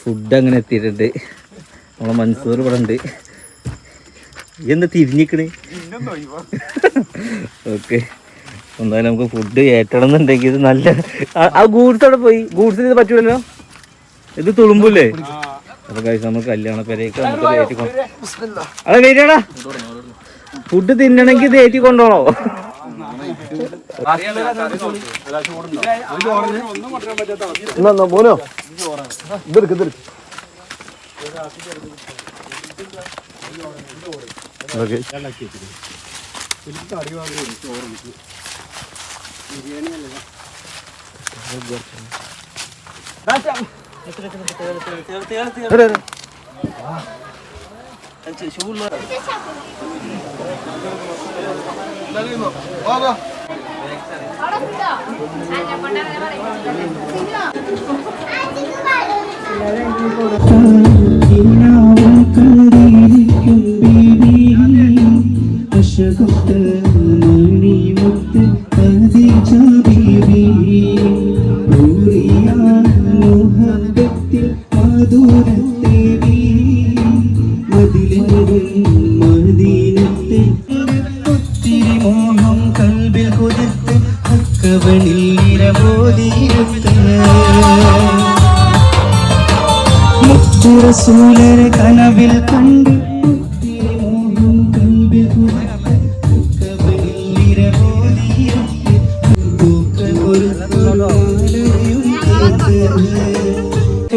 Food അങ്ങനെ എത്തിയിട്ടുണ്ട് നമ്മളെ മൻസൂർ ഇവിടെ ഉണ്ട് ഈ എന്താ തിരിഞ്ഞിക്കണ് ഓക്കെ എന്തായാലും നമുക്ക് ഫുഡ് ഏറ്റണം എന്നുണ്ടെങ്കിൽ ഇത് നല്ല ആ- ഗൂഡ്സ് അവിടെ പോയി ഗൂഡ്സിന് ഇത് പറ്റൂലല്ലോ ഇത് തുളുമ്പൂല്ലേ അപ്പൊ കഴിച്ച് നമ്മൾ കല്യാണ പേരേക്ക് നമുക്ക് അതെ വരികടാ ഫുഡ് തിന്നണമെങ്കിൽ ഇത് ഏറ്റി കൊണ്ടോളോ എന്നാ മോനോ ഇതെടുക്ക് ഇതെടുക്ക്. ഓക്കെ മുത്തുറസൂലര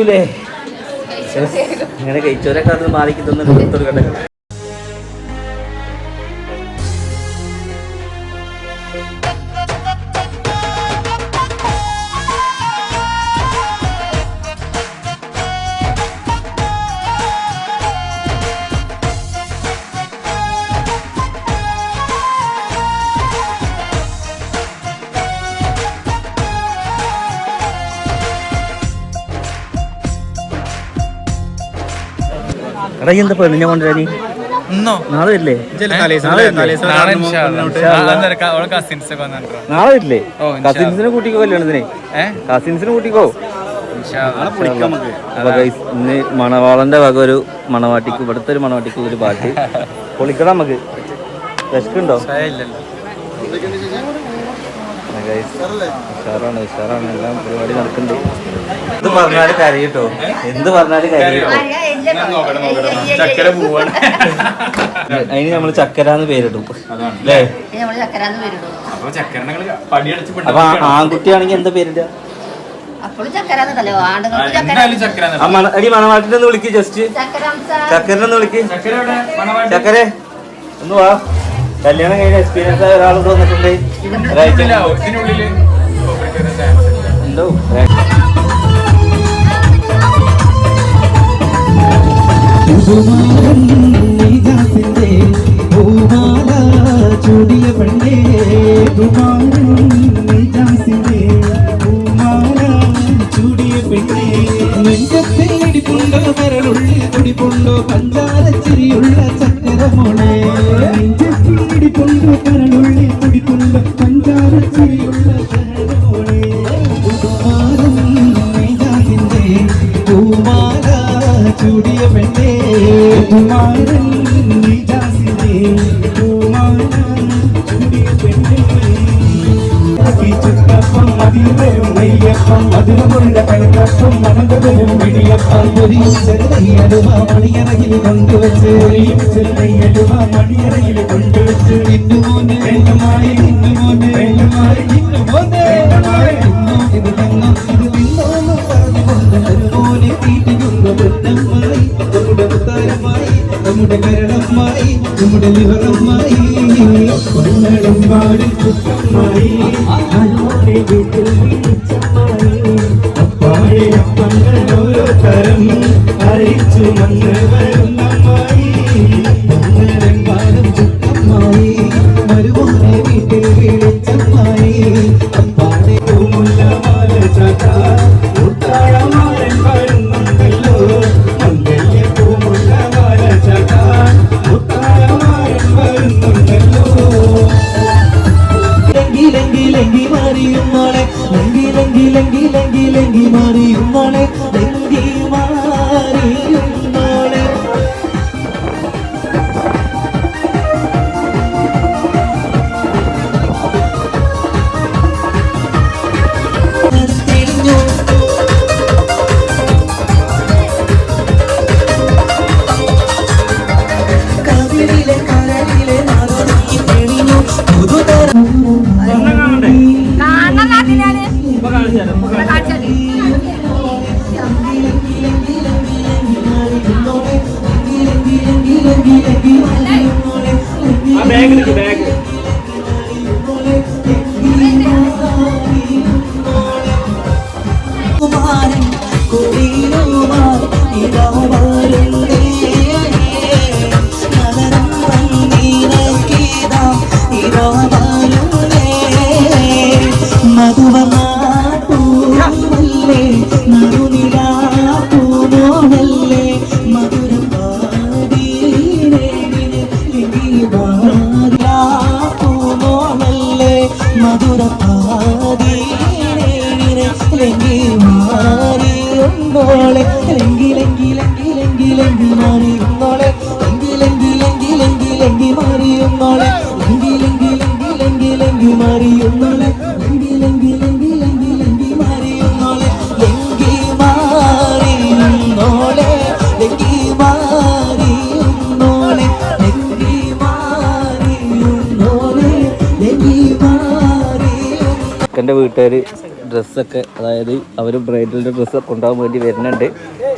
തീർത്ത് ഇങ്ങനെ കഴിച്ചോരൊക്കെ അത് മാറിക്ക് തന്നിട്ട് കൊടുത്തൊടുക്കട്ടെ എടാ എന്താ പെണ്ണിനെ കൊണ്ടുവരാനി ഇന്നോ? നാളെ വരില്ലേ? നാളെ വരില്ലേ? കസിൻസിനെ കൂട്ടിക്കോ കല്യാണത്തിനെ? കസിൻസിനെ കൂട്ടിക്കോ? ഇന്ന് മണവാളന്റെ വക ഒരു മണവാട്ടിക്ക് ഇവിടുത്തെ ഒരു മണവാട്ടിക്ക് ഒരു പാട്ട്. പൊളിക്കണം നമുക്ക്. വിശക്കുണ്ടോ ഇല്ലല്ലോ. ഉഷാറാണ് ഉഷാറാണ്. എല്ലാം പരിപാടി നടക്കുന്നുണ്ട്. എന്ത് പറഞ്ഞാലും കരയിട്ടോ എന്ത് പറഞ്ഞാലും കരയിട്ടോ ചക്കര പോവാണ്. അതിന് നമ്മൾ ചക്കരാന്ന് പേരിടും. അല്ലേ? അപ്പൊ ആൺകുട്ടിയാണെങ്കിൽ എന്താ പേരിടുക? അടി മണവാട്ടിനെ ഒന്ന് വിളിക്ക് ജസ്റ്റ് ചക്കരനെ ഒന്ന് വിളിക്ക്. ചക്കരെ ഒന്ന് വാ. കല്യാണം കഴിഞ്ഞ എക്സ്പീരിയൻസ് ആയ ഒരാൾ ഇവിടെ വന്നിട്ടുണ്ട്. എന്തോ ചൂടിയ പെണ്ണേ ചൂടിയ പെണ്ണേ നെഞ്ചത്തെ ഇടിപ്പുണ്ടോ കരളുള്ളിൽ കുടിപ്പുണ്ടോ പഞ്ചാര குமாரன் நிஜாசிலே குமாரன் சுடி பெண்ணே சுட்டப்பம் மதில் பெரும் மையப்பம் மதுர முருக கழுத்தப்பம் மணந்த നമ്മുടെ കരണമായി നമ്മുടെ ലിവറമായി കൊല്ലടും പാടി വിളിച്ചമായി അപ്പാടെ അപ്പങ്ങൾ ഓരോ തരം അരിച്ചു മണ്ണ് വരുന്നമായി വീട്ടുകാർ ഡ്രസ്സൊക്കെ അതായത് അവർ ബ്രൈഡലിന്റെ ഡ്രസ്സ് കൊണ്ടുപോകാൻ വേണ്ടി വരുന്നുണ്ട്.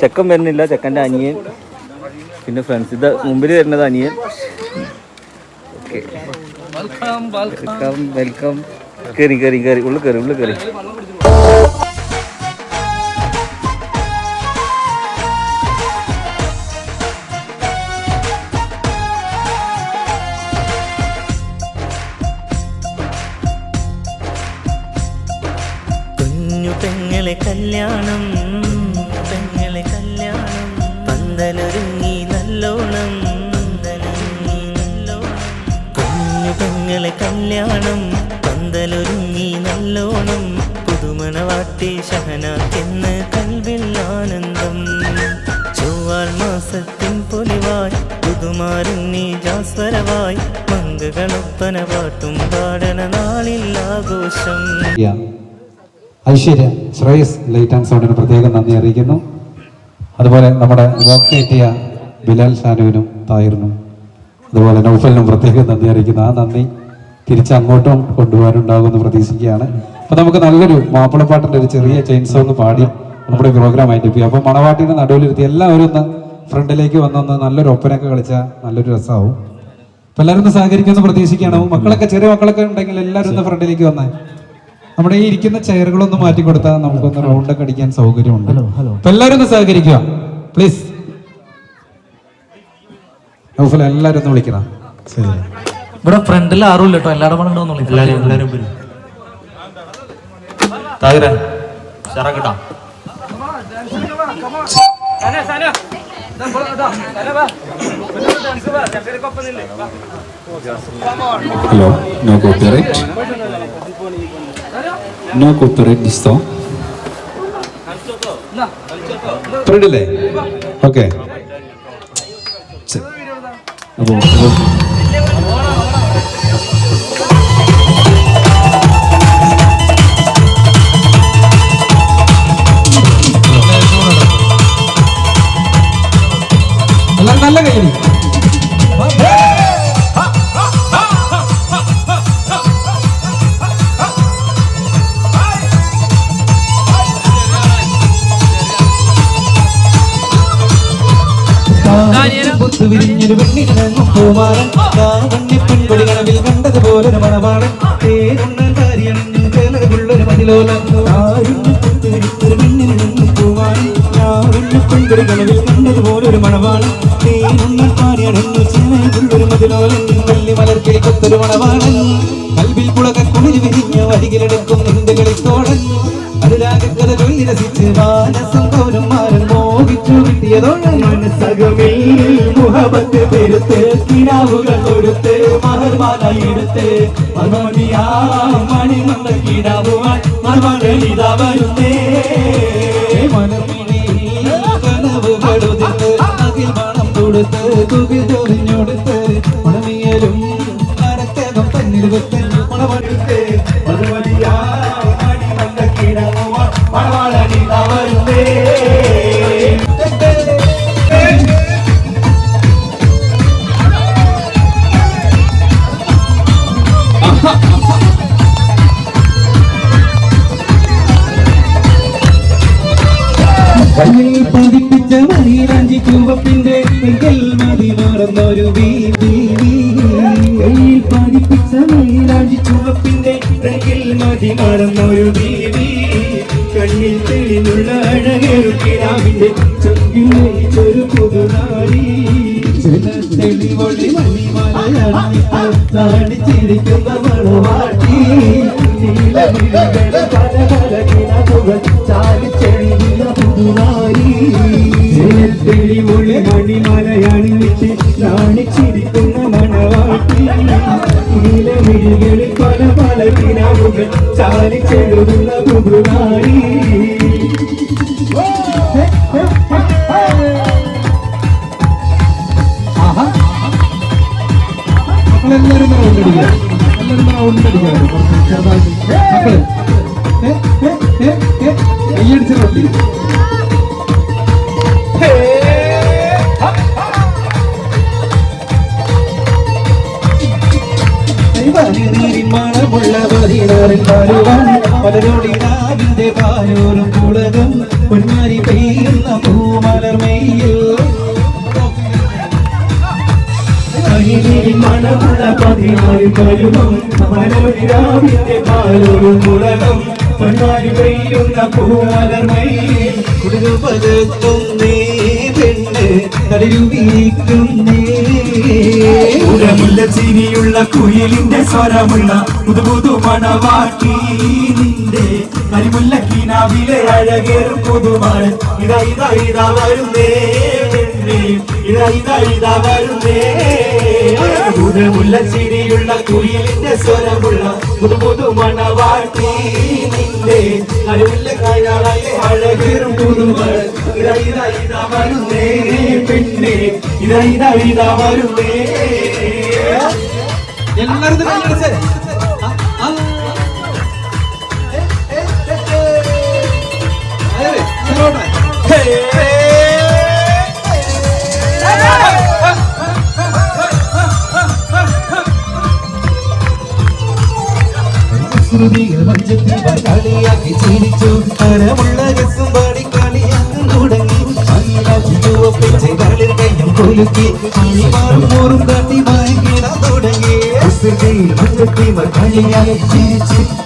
ചെക്കൻ വരുന്നില്ല ചെക്കന്റെ അനിയൻ. പിന്നെ ഫ്രണ്ട്സ് ഇത് മുമ്പിൽ വരുന്നത് അനിയൻ. ഓക്കെ വെൽക്കം വെൽക്കം കയറി കയറി കയറി ഉള്ളിൽ കയറി ഉള്ളിൽ കയറി പന്തലൊരുങ്ങി നല്ലോണം പുതുമണവാട്ടി ഷഹനാക്കെന്ന് കൽവിൽ ആനന്ദം. ചൊവ്വാൽ മാസത്തിൻ പൊലിവായി പുതുമാരുങ്ങി ജാസ്വരവായി മങ്കകളൊപ്പന പാട്ടും പാടന നാളിൽ ആഘോഷം. ഐശ്വര്യ ശ്രേയസ് ലൈറ്റ് ആൻഡ് സൗണ്ടിന് പ്രത്യേകം നന്ദി അറിയിക്കുന്നു. അതുപോലെ നമ്മുടെ വോക്ക് എത്തിയ ബിലാൽ ഷാനുവിനും തായിരുന്നു അതുപോലെ നൗഫലിനും പ്രത്യേകം നന്ദി അറിയിക്കുന്നു. ആ നന്ദി തിരിച്ച് അങ്ങോട്ടും കൊണ്ടുപോകാനുണ്ടാകുമെന്ന് പ്രതീക്ഷിക്കുകയാണ്. അപ്പോൾ നമുക്ക് നല്ലൊരു മാപ്പിളപ്പാട്ടിന്റെ ഒരു ചെറിയ ചെയിൻ ഒന്ന് പാടി നമ്മുടെ പ്രോഗ്രാം ആയിട്ട് പോയി അപ്പൊ മണവാട്ടിന്റെ നടുവിലിരുത്തി എല്ലാവരും ഒന്ന് ഫ്രണ്ടിലേക്ക് വന്നൊന്ന് നല്ലൊരു ഒപ്പനൊക്കെ കളിച്ചാൽ നല്ലൊരു രസമാവും അപ്പൊ എല്ലാവരും ഒന്ന് സഹകരിക്കുമെന്ന് പ്രതീക്ഷിക്കുകയാണ്. മക്കളൊക്കെ ചെറിയ മക്കളൊക്കെ ഉണ്ടെങ്കിൽ എല്ലാവരും ഒന്ന് ഫ്രണ്ടിലേക്ക് വന്നേ. നമ്മുടെ ഈ ഇരിക്കുന്ന ചെയറുകളൊന്ന് മാറ്റി കൊടുത്താൽ നമുക്കൊന്ന് റൗണ്ട് ഒക്കെ അടിക്കാൻ സൗകര്യമുണ്ട്. അപ്പൊ എല്ലാവരും ഒന്ന് സഹകരിക്കുക. പ്ലീസ് നൗഫൽ എല്ലാവരും ഒന്ന് വിളിക്കണം. ശരി. ഇവിടെ ഫ്രണ്ടിൽ ആരും ഇല്ല കേട്ടോ എല്ലാവരും കൂടെ ഉണ്ടോന്ന് എല്ലാരും എല്ലാരും ഷറക്കട്ടാ hello no copyright no copyright this song ത്രിഡില്ലേ okay അപ്പോൾ നല്ല പുത്തു വിരിഞ്ഞൊരു പെണ്ണിനും പൂമാറൻ കാവണ്യ പെൺകൊടി കനവിൽ കണ്ടതുപോലൊരു മണവാളൻ. പേരുണ്ണൻ കാര്യണഞ്ഞു ചേലകുള്ളൊരു മതിലോലൻ പെൺകൊടി കനവിൽ കണ്ടതുപോലൊരു നീ പേരുണ്ണൻ കാര്യണഞ്ഞു ചേലകുള്ളൊരു മതിലോലൻ. വല്ലി മലർക്കിളി കൊത്തൊരു കൽവിൽ കുളക കുളിര് വിരിഞ്ഞ വരികിലെടുക്കും നിന്റെ കളിത്തോടൻ. അനുരാഗക്കഥ ചൊല്ലി രസിച്ച് മാനസം പൗരം മാരൻ മോഹിച്ചു കിട്ടിയതോടെ മനസ്സകമിൽ മുഹബത്ത് പെരുത്ത് കിടാവുകൾ കൊടുത്ത് മഹർമാല എടുത്ത് മണിമന്ത കിടാവുവാൻ മർമണിത വരുന്നേ. മനമിഴിയിൽ അതിൽ കൊടുത്ത് തുകി ചൊറിഞ്ഞൊടുത്ത് മറന്നൊരു ബീവി കയ്യിൽ പതിപ്പിച്ച മൈലാഞ്ചി ചുവപ്പിന്റെ എങ്കിൽ മതി മറന്നൊരു ബീവി കണ്ണിൽ തെളിഞ്ഞുള്ള അഴകേറു കിടാവിന്റെ ലയിച്ചൊരു പുതുനാടി. ചില തെളിവൊളി ചിരിക്കുന്ന മണവാട്ടി. നീലമിഴികളുടെ പല പല കിണറുകൾ ചാലിച്ചെഴുതുന്ന പുതുനാരി തെളിവൊളി മണിമലയണിട്ട് നാണിച്ചിരിക്കുന്ന ചാലിച്ചെഴുതുന്ന മണമുള്ള പതിനാറിൽ പാലുവാൻ പലരോടിനാവിന്റെ പാലോരും കുളകം പൊന്മാരി പെയ്യുന്ന പൂമലർമയിൽ മണമുള്ള പതിനാല് കരുമം മനോരാവിന്റെ പാലൊരു മുളകം പൊന്നാരി പെയ്യുന്ന പൂമലർമയിൽ കുളിരുപതുന്നേ പെണ്ണ് നടുവിരിക്കുന്നേ ഉരമുള്ള ചിരിയുള്ള കുയിലിന്റെ സ്വരമുള്ള പുതുപുതു മണവാട്ടി നിന്റെ കരിമുല്ല കിനാവിലെ അഴകേറും പുതുമാണ് ഇതാ വരുന്നേ വരുന്നേ. ചിരിയുള്ള കുയിലിന്റെ സ്വരമുള്ള പുതുപുതു മണവാട്ടി നിന്റെ കരിമുല്ല കീനാവിലെ അഴകേറും പുതുമാണ് ഇതാ ഇതാ ഇതാ വരുന്നേ. പെണ്ണേ ഇതാ ഇതാ ഇതാ വരുന്നേ. എല്ലാരും ഇങ്ങോട്ട്. ശ്രുതികൾ മഞ്ചത്തിൽ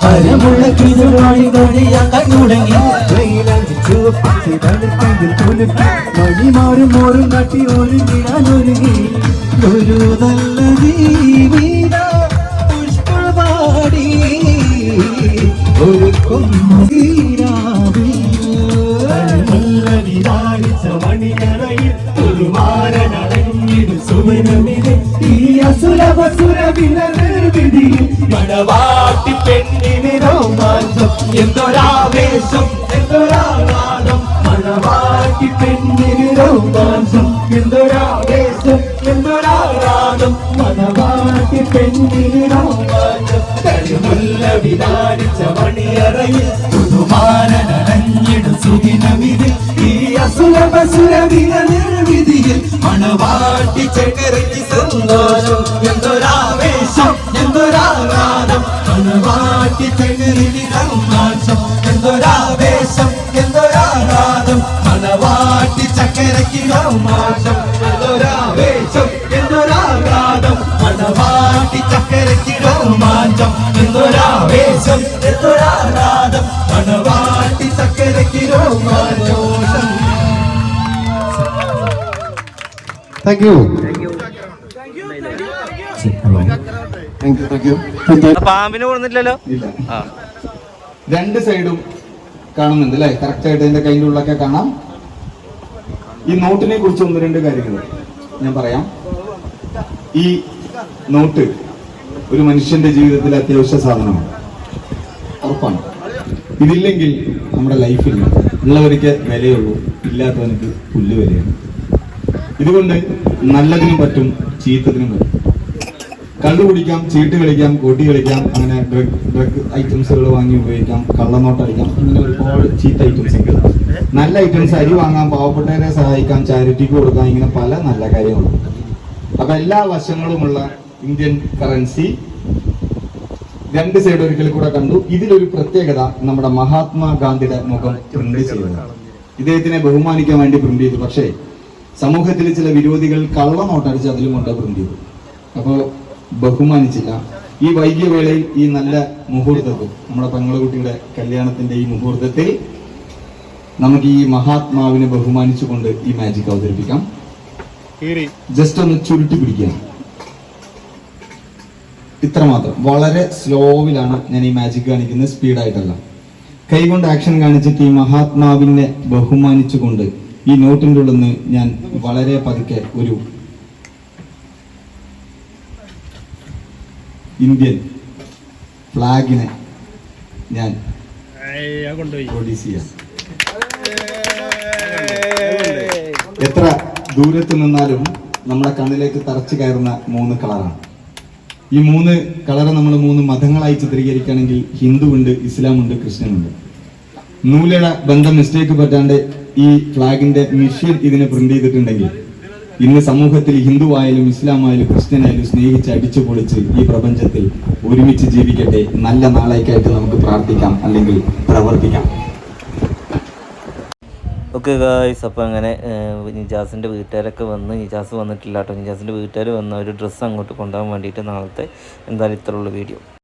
അരമുള്ള കിരുവാഴി കളിയാക്കാൻ തുടങ്ങി മണിമാറും മോറും കാട്ടി ഒരുങ്ങിടാൻ ഒരുങ്ങി ഒരു നല്ല ജീവിത പുഷ്പവാടി ഒരു നല്ല വിധാനിച്ച മണിയറയിൽ ഒരു മാരനടങ്ങിയത് സുവനമിത് ഈ അസുരവസുര വിലവിധിയിൽ മണവാട്ടി പെണ്ണിന് രോമാഞ്ചം എന്തൊരാവേശം എന്തൊരാഘാതം മണവാട്ടി പെണ്ണിന് രോമാഞ്ചം എന്തൊരാവേശം എന്തൊരാഘാതം മണവാട്ടി പെണ്ണിന് രോമാഞ്ചം. കരിമുല്ല വിതാരിച്ച മണിയറയിൽ പുതുമാരനടഞ്ഞിടും സുദിനമിതിൽ. ഈ അസുരവസുര വിധിയിൽ മണവാട്ടി ചക്കരയ്ക്ക് സന്തോഷം. എന്തൊരാവേശം എന്തൊരാഘാതം. മണവാട്ടി ചക്കരയിൽ സന്തോഷം. എന്തൊരാവേശം എന്തൊരാഘാതം. മണവാട്ടി ചക്കരയ്ക്ക് രോമാശം എന്തൊരാവേശം എന്തൊരാഘാതം. മണവാട്ടി ചക്കരയ്ക്ക് രോമാഞ്ചം എന്തൊരാവേശം എന്തൊരാഘാതം. മണവാട്ടി ചക്കരയ്ക്ക് രോമാഞ്ചോഷം താങ്ക് യു പാമ്പിനെ ആ. രണ്ട് സൈഡും കാണുന്നുണ്ട് അല്ലേ? കറക്റ്റ് ആയിട്ട് എന്റെ കൈന്റെ ഉള്ളൊക്കെ കാണാം. ഈ നോട്ടിനെ കുറിച്ച് ഒന്ന് രണ്ട് കാര്യങ്ങൾ ഞാൻ പറയാം. ഈ നോട്ട് ഒരു മനുഷ്യന്റെ ജീവിതത്തിൽ അത്യാവശ്യ സാധനമാണ്. ഉറപ്പാണ്. ഇതില്ലെങ്കിൽ നമ്മുടെ ലൈഫിൽ ഉള്ളവർക്ക് വിലയുള്ളൂ ഇല്ലാത്തവനക്ക് പുല്ല് വിലയാണ്. ഇതുകൊണ്ട് നല്ലതിനും പറ്റും ചീത്തതിനും പറ്റും. കണ്ടുപിടിക്കാം ചീട്ട് കളിക്കാം കൊടി കളിക്കാം അങ്ങനെ ഡ്രഗ് ഡ്രഗ് ഐറ്റംസുകൾ വാങ്ങി ഉപയോഗിക്കാം കള്ളനോട്ട് അടിക്കാം അങ്ങനെ ഒരുപാട് ചീത്ത ഐറ്റംസ് ഉണ്ട് നല്ല ഐറ്റംസ് അരി വാങ്ങാം പാവപ്പെട്ടവരെ സഹായിക്കാം ചാരിറ്റിക്ക് കൊടുക്കാം ഇങ്ങനെ പല നല്ല കാര്യങ്ങളും. അപ്പൊ എല്ലാ വശങ്ങളുമുള്ള ഇന്ത്യൻ കറൻസി രണ്ട് സൈഡ് ഒരിക്കൽ കൂടെ കണ്ടു. ഇതിലൊരു പ്രത്യേകത നമ്മുടെ മഹാത്മാഗാന്ധിയുടെ മുഖം പ്രിന്റ് ചെയ്തതാണ്. ഇദ്ദേഹത്തിനെ ബഹുമാനിക്കാൻ വേണ്ടി പ്രിന്റ് ചെയ്തു. പക്ഷേ സമൂഹത്തിൽ ചില വിരോധികൾ കള്ളനോട്ടടിച്ച് അതിലും കൊണ്ട് പ്രിന്റ് ചെയ്തു അപ്പോൾ ബഹുമാനിച്ചില്ല. ഈ വൈകിയ വേളയിൽ ഈ നല്ല മുഹൂർത്തത്തിൽ നമ്മുടെ പെങ്ങളുകുട്ടിയുടെ കല്യാണത്തിന്റെ ഈ മുഹൂർത്തത്തിൽ നമുക്ക് ഈ മഹാത്മാവിനെ ബഹുമാനിച്ചുകൊണ്ട് ഈ മാജിക് അവതരിപ്പിക്കാം. ജസ്റ്റ് ഒന്ന് ചുരുട്ടി പിടിക്കാം ഇത്രമാത്രം. വളരെ സ്ലോവിലാണ് ഞാൻ ഈ മാജിക് കാണിക്കുന്നത് സ്പീഡായിട്ടല്ല. കൈകൊണ്ട് ആക്ഷൻ കാണിച്ചിട്ട് ഈ മഹാത്മാവിനെ ബഹുമാനിച്ചുകൊണ്ട് ഈ നോട്ടിന്റെ ഉള്ളിൽ നിന്ന് ഞാൻ വളരെ പതുക്കെ ഒരു ഇന്ത്യൻ ഫ്ലാഗിനെ ഞാൻ പ്രൊഡ്യൂസ് ചെയ്യാം. എത്ര ദൂരത്ത് നിന്നാലും നമ്മുടെ കണ്ണിലേക്ക് തറച്ചു കയറുന്ന മൂന്ന് കളറാണ്. ഈ മൂന്ന് കളറ് നമ്മൾ മൂന്ന് മതങ്ങളായി ചിത്രീകരിക്കുകയാണെങ്കിൽ ഹിന്ദു ഉണ്ട് ഇസ്ലാം ഉണ്ട് ക്രിസ്ത്യൻ ഉണ്ട് നൂലയുടെ ബന്ധം മിസ്റ്റേക്ക് പറ്റാണ്ട് ഈ ഫ്ലാഗിന്റെ മിഷ്യൻ ഇതിനെ പ്രിന്റ് ചെയ്തിട്ടുണ്ടെങ്കിൽ ഇന്ന് സമൂഹത്തിൽ ഹിന്ദു ആയാലും ഇസ്ലാം ആയാലും ക്രിസ്ത്യൻ ആയാലും സ്നേഹിച്ച് അടിച്ചു പൊളിച്ച് ഈ പ്രപഞ്ചത്തിൽ ഒരുമിച്ച് ജീവിക്കട്ടെ. നല്ല നാളേക്കായിട്ട് നമുക്ക് പ്രാർത്ഥിക്കാം അല്ലെങ്കിൽ പ്രവർത്തിക്കാം. ഓക്കെ ഗായ്സ് അപ്പോൾ അങ്ങനെ നിജാസിന്റെ വീട്ടുകാരൊക്കെ വന്ന് നിജാസ് വന്നിട്ടില്ല കേട്ടോ. നിജാസിന്റെ വീട്ടുകാർ വന്ന് ഒരു ഡ്രസ്സ് അങ്ങോട്ട് കൊണ്ടുപോകാൻ വേണ്ടിയിട്ട് നാളത്തെ എന്തായാലും ഇത്രയുള്ള വീഡിയോ.